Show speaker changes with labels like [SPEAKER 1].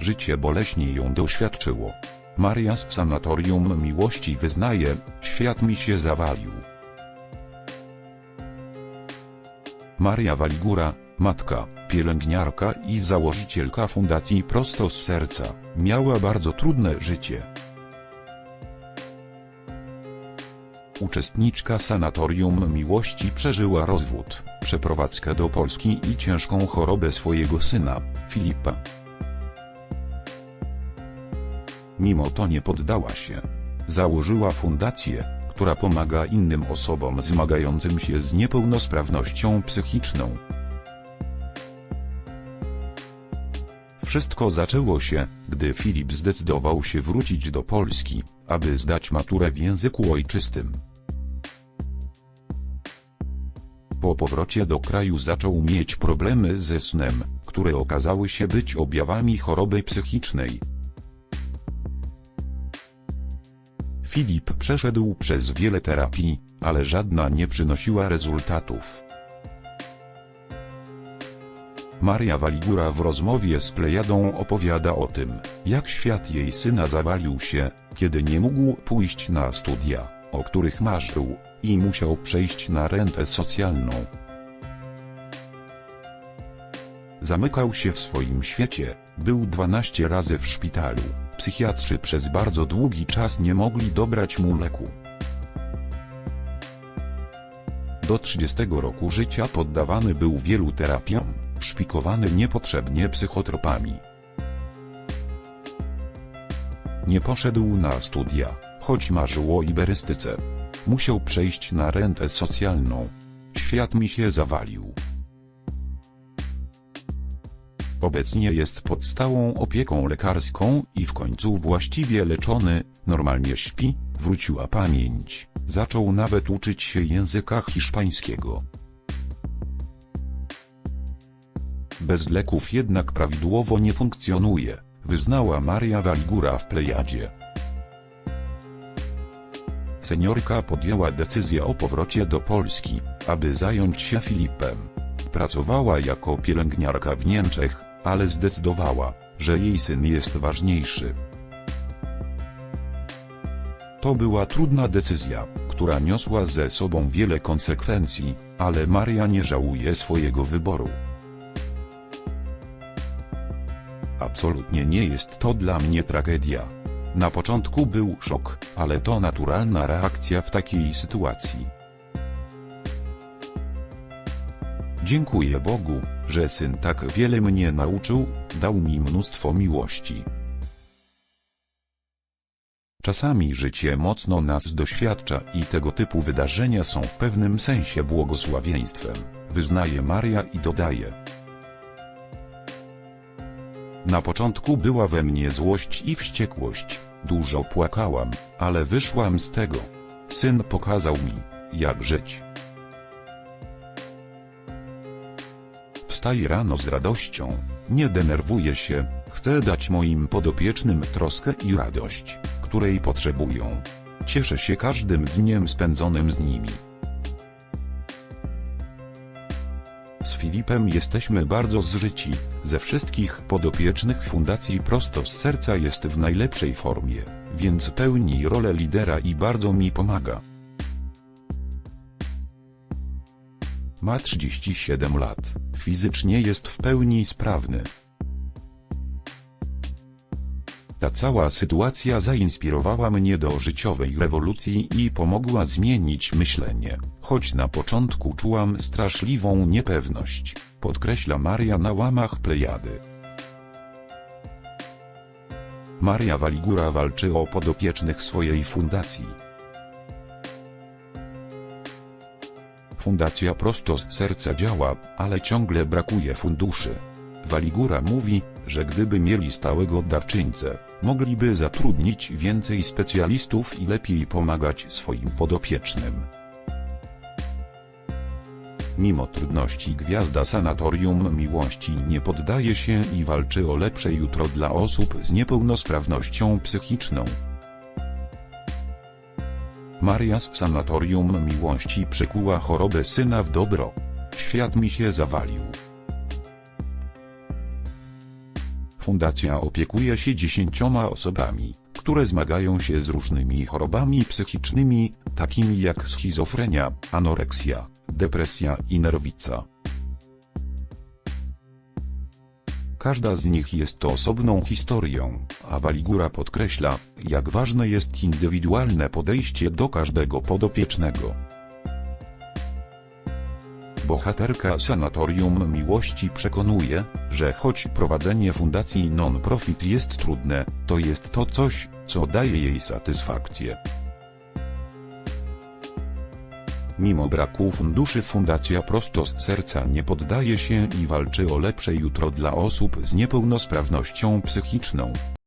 [SPEAKER 1] Życie boleśnie ją doświadczyło. Maria z sanatorium miłości wyznaje, świat mi się zawalił. Maria Waligura, matka, pielęgniarka i założycielka Fundacji Prosto z Serca, miała bardzo trudne życie. Uczestniczka Sanatorium Miłości przeżyła rozwód, przeprowadzkę do Polski i ciężką chorobę swojego syna, Filipa. Mimo to nie poddała się. Założyła fundację, która pomaga innym osobom zmagającym się z niepełnosprawnością psychiczną. Wszystko zaczęło się, gdy Filip zdecydował się wrócić do Polski, aby zdać maturę w języku ojczystym. Po powrocie do kraju zaczął mieć problemy ze snem, które okazały się być objawami choroby psychicznej. Filip przeszedł przez wiele terapii, ale żadna nie przynosiła rezultatów. Maria Waligura w rozmowie z Plejadą opowiada o tym, jak świat jej syna zawalił się, kiedy nie mógł pójść na studia, o których marzył, i musiał przejść na rentę socjalną. Zamykał się w swoim świecie, był 12 razy w szpitalu, psychiatrzy przez bardzo długi czas nie mogli dobrać mu leku. Do 30 roku życia poddawany był wielu terapiom, szpikowany niepotrzebnie psychotropami. Nie poszedł na studia, choć marzył o iberystyce. Musiał przejść na rentę socjalną. Świat mi się zawalił. Obecnie jest pod stałą opieką lekarską i w końcu właściwie leczony, normalnie śpi, wróciła pamięć, zaczął nawet uczyć się języka hiszpańskiego. Bez leków jednak prawidłowo nie funkcjonuje, wyznała Maria Waligura w Plejadzie. Seniorka podjęła decyzję o powrocie do Polski, aby zająć się Filipem. Pracowała jako pielęgniarka w Niemczech, ale zdecydowała, że jej syn jest ważniejszy. To była trudna decyzja, która niosła ze sobą wiele konsekwencji, ale Maria nie żałuje swojego wyboru. Absolutnie nie jest to dla mnie tragedia. Na początku był szok, ale to naturalna reakcja w takiej sytuacji. Dziękuję Bogu, że syn tak wiele mnie nauczył, dał mi mnóstwo miłości. Czasami życie mocno nas doświadcza i tego typu wydarzenia są w pewnym sensie błogosławieństwem, wyznaje Maria i dodaje. Na początku była we mnie złość i wściekłość, dużo płakałam, ale wyszłam z tego. Syn pokazał mi, jak żyć. Wstaję rano z radością, nie denerwuję się, chcę dać moim podopiecznym troskę i radość, której potrzebują. Cieszę się każdym dniem spędzonym z nimi. Z Filipem jesteśmy bardzo zżyci, ze wszystkich podopiecznych Fundacji Prosto z Serca jest w najlepszej formie, więc pełni rolę lidera i bardzo mi pomaga. Ma 37 lat, fizycznie jest w pełni sprawny. Ta cała sytuacja zainspirowała mnie do życiowej rewolucji i pomogła zmienić myślenie, choć na początku czułam straszliwą niepewność, podkreśla Maria na łamach Plejady. Maria Waligura walczy o podopiecznych swojej fundacji. Fundacja prosto z serca działa, ale ciągle brakuje funduszy. Waligura mówi, że gdyby mieli stałego darczyńcę, mogliby zatrudnić więcej specjalistów i lepiej pomagać swoim podopiecznym. Mimo trudności Gwiazda Sanatorium Miłości nie poddaje się i walczy o lepsze jutro dla osób z niepełnosprawnością psychiczną. Maria z Sanatorium Miłości przekuła chorobę syna w dobro. Świat mi się zawalił. Fundacja opiekuje się dziesięcioma osobami, które zmagają się z różnymi chorobami psychicznymi, takimi jak schizofrenia, anoreksja, depresja i nerwica. Każda z nich jest osobną historią, a Waligura podkreśla, jak ważne jest indywidualne podejście do każdego podopiecznego. Bohaterka Sanatorium Miłości przekonuje, że choć prowadzenie fundacji non-profit jest trudne, to jest to coś, co daje jej satysfakcję. Mimo braku funduszy fundacja prosto z serca nie poddaje się i walczy o lepsze jutro dla osób z niepełnosprawnością psychiczną.